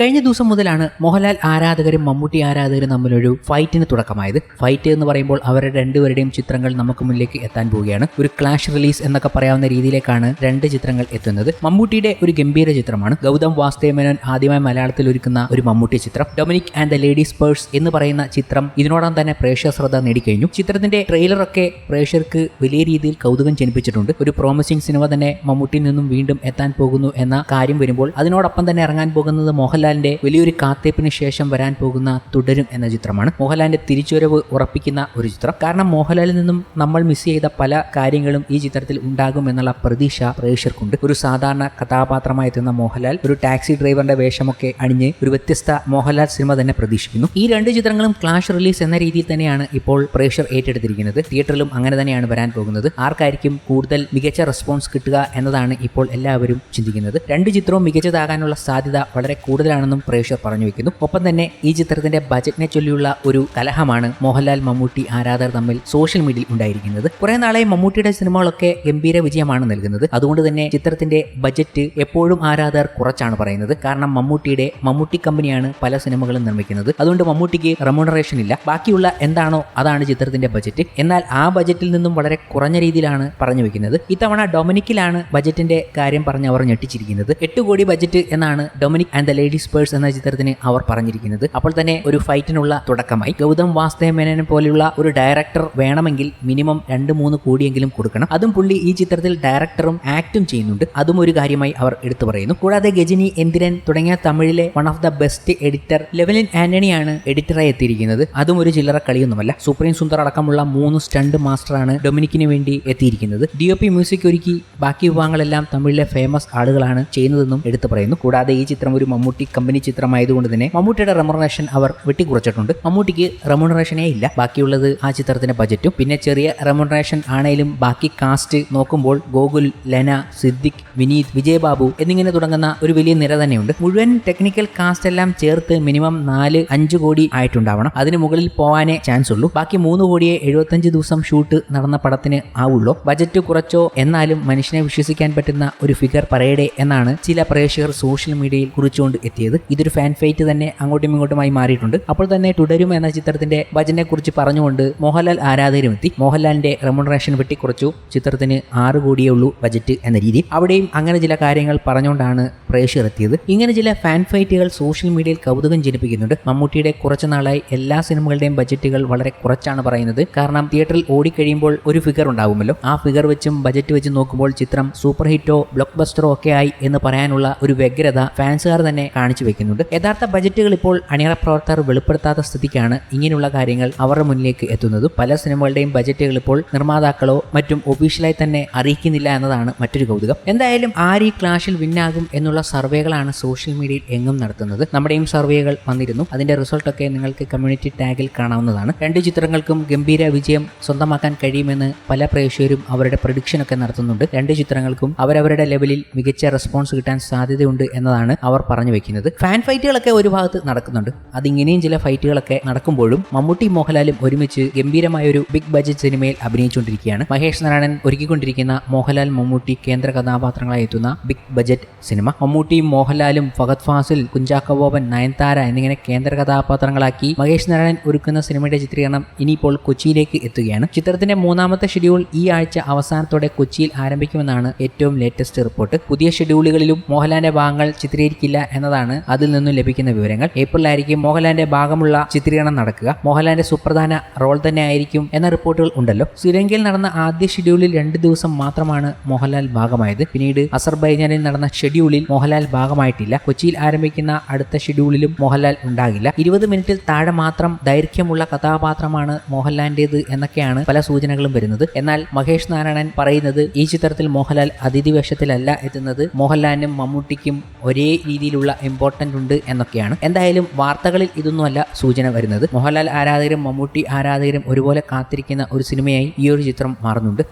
കഴിഞ്ഞ ദിവസം മുതലാണ് മോഹൻലാൽ ആരാധകരും മമ്മൂട്ടി ആരാധകരും തമ്മിലൊരു ഫൈറ്റിന് തുടക്കമായത്. ഫൈറ്റ് എന്ന് പറയുമ്പോൾ അവരുടെ രണ്ടുപേരുടെയും ചിത്രങ്ങൾ നമുക്ക് മുന്നിലേക്ക് എത്താൻ പോവുകയാണ്. ഒരു ക്ലാഷ് റിലീസ് എന്നൊക്കെ പറയാവുന്ന രീതിയിലേക്കാണ് രണ്ട് ചിത്രങ്ങൾ എത്തുന്നത്. മമ്മൂട്ടിയുടെ ഒരു ഗംഭീര ചിത്രമാണ്. ഗൗതം വാസ്തേമേനോൻ ആദ്യമായി മലയാളത്തിൽ ഒരുക്കുന്ന ഒരു മമ്മൂട്ടി ചിത്രം. Dominic and the ladies purse എന്ന് പറയുന്ന ചിത്രം ഇതിനോടകം തന്നെ പ്രേക്ഷക ശ്രദ്ധ നേടിക്കഴിഞ്ഞു. ചിത്രത്തിന്റെ ട്രെയിലറൊക്കെ പ്രേക്ഷകർക്ക് വലിയ രീതിയിൽ കൗതുകം ജനിപ്പിച്ചിട്ടുണ്ട്. ഒരു പ്രോമിസിംഗ് സിനിമ തന്നെ മമ്മൂട്ടിയിൽ നിന്നും വീണ്ടും എത്താൻ പോകുന്നു എന്ന കാര്യം വരുമ്പോൾ അതിനോടൊപ്പം തന്നെ ഇറങ്ങാൻ പോകുന്നത് മോഹൻലാലിന്റെ വലിയൊരു കാത്തേപ്പിന് ശേഷം വരാൻ പോകുന്ന തുടരും എന്ന ചിത്രമാണ്. മോഹൻലാലിന്റെ തിരിച്ചുവരവ് ഉറപ്പിക്കുന്ന ഒരു ചിത്രം. കാരണം മോഹൻലാലിൽ നിന്നും നമ്മൾ മിസ് ചെയ്ത പല കാര്യങ്ങളും ഈ ചിത്രത്തിൽ ഉണ്ടാകും എന്നുള്ള പ്രതീക്ഷ പ്രേക്ഷകർക്കുണ്ട്. ഒരു സാധാരണ കഥാപാത്രമായി എത്തുന്ന മോഹൻലാൽ ഒരു ടാക്സി ഡ്രൈവറിന്റെ വേഷമൊക്കെ അണിഞ്ഞ് ഒരു വ്യത്യസ്ത മോഹൻലാൽ സിനിമ തന്നെ പ്രതീക്ഷിക്കുന്നു. ഈ രണ്ട് ചിത്രങ്ങളും ക്ലാഷ് റിലീസ് എന്ന രീതിയിൽ തന്നെയാണ് ഇപ്പോൾ പ്രേക്ഷകർ ഏറ്റെടുത്തിരിക്കുന്നത്. തിയേറ്ററിലും അങ്ങനെ തന്നെയാണ് വരാൻ പോകുന്നത്. ആർക്കായിരിക്കും കൂടുതൽ മികച്ച റെസ്പോൺസ് കിട്ടുക എന്നതാണ് ഇപ്പോൾ എല്ലാവരും ചിന്തിക്കുന്നത്. രണ്ട് ചിത്രവും മികച്ചതാകാനുള്ള സാധ്യത വളരെ കൂടുതലാണെന്നും പ്രേക്ഷകർ പറഞ്ഞു വെക്കുന്നു. ഒപ്പം തന്നെ ഈ ചിത്രത്തിന്റെ ബജറ്റിനെ ചൊല്ലിയുള്ള ഒരു കലഹമാണ് മോഹൻലാൽ മമ്മൂട്ടി ആരാധർ തമ്മിൽ സോഷ്യൽ മീഡിയയിൽ ഉണ്ടായിരിക്കുന്നത്. കുറെ നാളായി മമ്മൂട്ടിയുടെ സിനിമകളൊക്കെ ഗംഭീര വിജയമാണ് നൽകുന്നത്. അതുകൊണ്ട് തന്നെ ചിത്രത്തിന്റെ ബജറ്റ് എപ്പോഴും ആരാധർ കുറച്ചാണ് പറയുന്നത്. കാരണം മമ്മൂട്ടിയുടെ മമ്മൂട്ടി കമ്പനിയാണ് പല സിനിമകളും നിർമ്മിക്കുന്നത്. അതുകൊണ്ട് മമ്മൂട്ടിക്ക് റെമ്യൂണറേഷൻ ഇല്ല. ബാക്കിയുള്ള എന്താണോ അതാണ് ചിത്രത്തിന്റെ ബജറ്റ് എന്നാൽ ആ ബജറ്റിൽ നിന്നും വളരെ കുറഞ്ഞ രീതിയിലാണ് പറഞ്ഞു വെക്കുന്നത്. ഇത്തവണ ഡൊമിനിക്കിലാണ് ബജറ്റിന്റെ കാര്യം പറഞ്ഞ് അവർ ഞെട്ടിച്ചിരിക്കുന്നത്. എട്ട് കോടി ബജറ്റ് എന്നാണ് Dominic and the ladies purse എന്ന ചിത്രത്തിന് അവർ പറഞ്ഞിരിക്കുന്നത്. അപ്പോൾ തന്നെ ഒരു ഫൈറ്റിനുള്ള തുടക്കമായി. ഗൗതം വാസ്തേ മേനനെ പോലെയുള്ള ഒരു ഡയറക്ടർ വേണമെങ്കിൽ മിനിമം രണ്ട് മൂന്ന് കോടിയെങ്കിലും കൊടുക്കണം. അതും പുള്ളി ഈ ചിത്രത്തിൽ ഡയറക്ടറും ആക്ടും ചെയ്യുന്നുണ്ട്. അതും ഒരു കാര്യമായി അവർ എടുത്തു പറയുന്നു. കൂടാതെ ഗജനി എന്തിരൻ തുടങ്ങിയ തമിഴിലെ one of the best editor Lavalin ആന്റണിയാണ് എഡിറ്ററായി എത്തിയിരിക്കുന്നത്. അതും ഒരു ചില്ലറ കളിയൊന്നുമല്ല. സുപ്രീം സുന്ദർ അടക്കമുള്ള മൂന്ന് സ്റ്റണ്ട് മാസ്റ്ററാണ് ഡൊമിനിക്കിന് വേണ്ടി എത്തിയിരിക്കുന്നത്. ഡി ഒ പി മ്യൂസിക് ഒരുക്കി ബാക്കി വിഭാഗങ്ങളെല്ലാം തമിഴിലെ ഫേമസ് ആളുകളാണ് ചെയ്യുന്നതെന്നും എടുത്തു പറയുന്നു. കൂടാതെ ഈ ചിത്രം ഒരു മമ്മൂട്ടി കമ്പനി ചിത്രമായതുകൊണ്ട് തന്നെ മമ്മൂട്ടിയുടെ റെമുണറേഷൻ അവർ വെട്ടിക്കുറച്ചിട്ടുണ്ട്. മമ്മൂട്ടിക്ക് റെമുണറേഷനേ ഇല്ല. ബാക്കിയുള്ളത് ആ ചിത്രത്തിന്റെ ബജറ്റും പിന്നെ ചെറിയ റെമുണറേഷൻ ആണെങ്കിലും ബാക്കി കാസ്റ്റ് നോക്കുമ്പോൾ ഗോകുൽ ലെന സിദ്ദിഖ് വിനീത് വിജയബാബു എന്നിങ്ങനെ തുടങ്ങുന്ന ഒരു വലിയ നിര തന്നെയുണ്ട്. മുഴുവൻ ടെക്നിക്കൽ കാസ്റ്റ് എല്ലാം ചേർത്ത് മിനിമം നാല് അഞ്ച് കോടി ആയിട്ടുണ്ടാവണം. അതിന് മുകളിൽ പോവാനേ ചാൻസ് ഉള്ളൂ. ബാക്കി മൂന്ന് കോടിയെ എഴുപത്തഞ്ച് ദിവസം ഷൂട്ട് നടന്ന പടത്തിന് ആവുള്ളൂ. ബജറ്റ് കുറച്ചോ എന്നാലും മനുഷ്യനെ വിശ്വസിക്കാൻ പറ്റുന്ന ഒരു ഫിഗർ പറയടേ എന്നാണ് ചില പ്രേക്ഷകർ സോഷ്യൽ മീഡിയയിൽ കുറിച്ചുകൊണ്ട് എത്തിയത്. ഇതൊരു ഫാൻ ഫൈറ്റ് തന്നെ അങ്ങോട്ടും ഇങ്ങോട്ടുമായി മാറിയിട്ടുണ്ട്. അപ്പോൾ തന്നെ തുടരും എന്ന ചിത്രത്തിന്റെ വചനെ കുറിച്ച് പറഞ്ഞുകൊണ്ട് മോഹൻലാൽ ആരാധകരും എത്തി മോഹൻലാലിന്റെ റെമുണറേഷൻ വെട്ടിക്കുറച്ചു. ചിത്രത്തിന് ആറ് കോടിയേ ഉള്ളൂ ബജറ്റ് എന്ന രീതി അവിടെയും അങ്ങനെ ചില കാര്യങ്ങൾ പറഞ്ഞുകൊണ്ടാണ് പ്രേക്ഷകർ എത്തിയത്. ഇങ്ങനെ ചില ഫാൻ ഫൈറ്റുകൾ സോഷ്യൽ മീഡിയയിൽ കൗതുകം ജനിപ്പിക്കുന്നുണ്ട്. മമ്മൂട്ടിയുടെ കുറച്ചു നാളായി എല്ലാ സിനിമകളുടെയും ബജറ്റുകൾ വളരെ കുറച്ചാണ് പറയുന്നത്. കാരണം തിയേറ്ററിൽ ഓടിക്കഴിയുമ്പോൾ ഒരു ഫിഗർ ഉണ്ടാകുമല്ലോ ആ ഫിഗർ വെച്ചും ബജറ്റ് വെച്ച് നോക്കുമ്പോൾ ചിത്രം സൂപ്പർ ഹിറ്റോ ബ്ലോക്ക് ബസ്റ്ററോ ഒക്കെ ആയി എന്ന് പറയാനുള്ള ഒരു വ്യഗ്രത ഫാൻസുകാർ തന്നെ കാണിച്ചു വെക്കുന്നുണ്ട്. യഥാർത്ഥ ബജറ്റുകൾ ഇപ്പോൾ അണിയറ പ്രവർത്തകർ വെളിപ്പെടുത്താത്ത സ്ഥിതിക്കാണ് ഇങ്ങനെയുള്ള കാര്യങ്ങൾ അവരുടെ മുന്നിലേക്ക് എത്തുന്നത്. പല സിനിമകളുടെയും ബജറ്റുകൾ ഇപ്പോൾ നിർമ്മാതാക്കളോ മറ്റും ഒഫീഷ്യലായി തന്നെ അറിയിക്കുന്നില്ല എന്നതാണ് മറ്റൊരു കൗതുകം. എന്തായാലും ആര് ഈ ക്ലാഷിൽ വിന്നാകും എന്നുള്ള സർവേകളാണ് സോഷ്യൽ മീഡിയയിൽ എങ്ങും നടത്തുന്നത്. നമ്മുടെയും സർവേകൾ വന്നിരുന്നു. അതിന്റെ റിസൾട്ടൊക്കെ നിങ്ങൾക്ക് കമ്മ്യൂണിറ്റി ടാഗിൽ കാണാവുന്നതാണ്. രണ്ട് ചിത്രങ്ങൾക്കും ഗംഭീര വിജയം സ്വന്തമാക്കാൻ കഴിയുമെന്ന് പല പ്രേക്ഷകരും അവരുടെ പ്രഡിക്ഷനൊക്കെ നടത്തുന്നുണ്ട്. രണ്ട് ചിത്രങ്ങൾക്കും അവരവരുടെ ലെവലിൽ മികച്ച റെസ്പോൺസ് കിട്ടാൻ സാധ്യതയുണ്ട് എന്നതാണ് അവർ പറഞ്ഞു വെക്കുന്നത്. ഫാൻ ഫൈറ്റുകളൊക്കെ ഒരു ഭാഗത്ത് നടക്കുന്നുണ്ട്. അതിങ്ങനെയും ചില ഫൈറ്റുകളൊക്കെ നടക്കുമ്പോഴും മമ്മൂട്ടി മോഹൻലാലും ഒരുമിച്ച് ഗംഭീരമായ ഒരു ബിഗ് ബജറ്റ് സിനിമയിൽ അഭിനയിച്ചുകൊണ്ടിരിക്കുകയാണ്. മഹേഷ് നാരായണൻ ഒരുക്കിക്കൊണ്ടിരിക്കുന്ന മോഹൻലാൽ മമ്മൂട്ടി കേന്ദ്ര കഥാപാത്രങ്ങളായി എത്തുന്ന ബിഗ് ബജറ്റ് സിനിമ മമ്മൂട്ടിയും മോഹൻലാലും ഫഹദ് ഫാസിൽ കുഞ്ചാക്കബോബൻ നയൻതാര എന്നിങ്ങനെ കേന്ദ്ര കഥാപാത്രങ്ങളാക്കി മഹേഷ് നാരായണൻ ഒരുക്കുന്ന സിനിമയുടെ ചിത്രീകരണം ഇനിയിപ്പോൾ കൊച്ചിയിലേക്ക് എത്തുകയാണ്. ചിത്രത്തിന്റെ മൂന്നാമത്തെ ഷെഡ്യൂൾ ഈ ആഴ്ച അവസാനത്തോടെ കൊച്ചിയിൽ ആരംഭിക്കുമെന്നാണ് ഏറ്റവും ലേറ്റസ്റ്റ് റിപ്പോർട്ട് പുതിയ ഷെഡ്യൂളുകളിലും മോഹൻലാലിന്റെ ഭാഗങ്ങൾ ചിത്രീകരിക്കില്ല എന്നതാണ് അതിൽ നിന്നും ലഭിക്കുന്ന വിവരങ്ങൾ. ഏപ്രിലായിരിക്കും മോഹൻലാലിന്റെ ഭാഗമുള്ള ചിത്രീകരണം നടക്കുക. മോഹൻലാലിന്റെ സുപ്രധാന റോൾ തന്നെ ആയിരിക്കും എന്ന റിപ്പോർട്ടുകൾ ഉണ്ടല്ലോ. ശ്രീലങ്കയിൽ നടന്ന ആദ്യ ഷെഡ്യൂളിൽ രണ്ട് ദിവസം മാത്രമാണ് മോഹൻലാൽ ഭാഗമായത്. പിന്നീട് അസർബൈജാനിൽ നടന്ന ഷെഡ്യൂളിൽ മോഹൻലാൽ ഭാഗമായിട്ടില്ല. കൊച്ചിയിൽ ആരംഭിക്കുന്ന അടുത്ത ഷെഡ്യൂളിലും മോഹൻലാൽ ഉണ്ടാകില്ല. ഇരുപത് മിനിറ്റിൽ താഴെ മാത്രം ദൈർഘ്യമുള്ള കഥാപാത്രമാണ് മോഹൻലാലിന്റേത് എന്നൊക്കെയാണ് പല സൂചനകളും വരുന്നത്. എന്നാൽ മഹേഷ് നാരായണൻ പറയുന്നത് ഈ ചിത്രത്തിൽ മോഹൻലാൽ അതിഥി വേഷത്തിലല്ല എത്തുന്നത്. മോഹൻലാലിനും മമ്മൂട്ടിക്കും ഒരേ രീതിയിലുള്ള ഇമ്പോർട്ടന്റ് ഉണ്ട് എന്നൊക്കെയാണ്. എന്തായാലും വാർത്തകളിൽ ഇതൊന്നുമല്ല സൂചന വരുന്നത്. മോഹൻലാൽ ആരാധകരും മമ്മൂട്ടി ആരാധകരും ഒരുപോലെ കാത്തിരിക്കുന്ന ഒരു സിനിമയായി ഈ ഒരു ചിത്രം മാറുന്നുണ്ട്.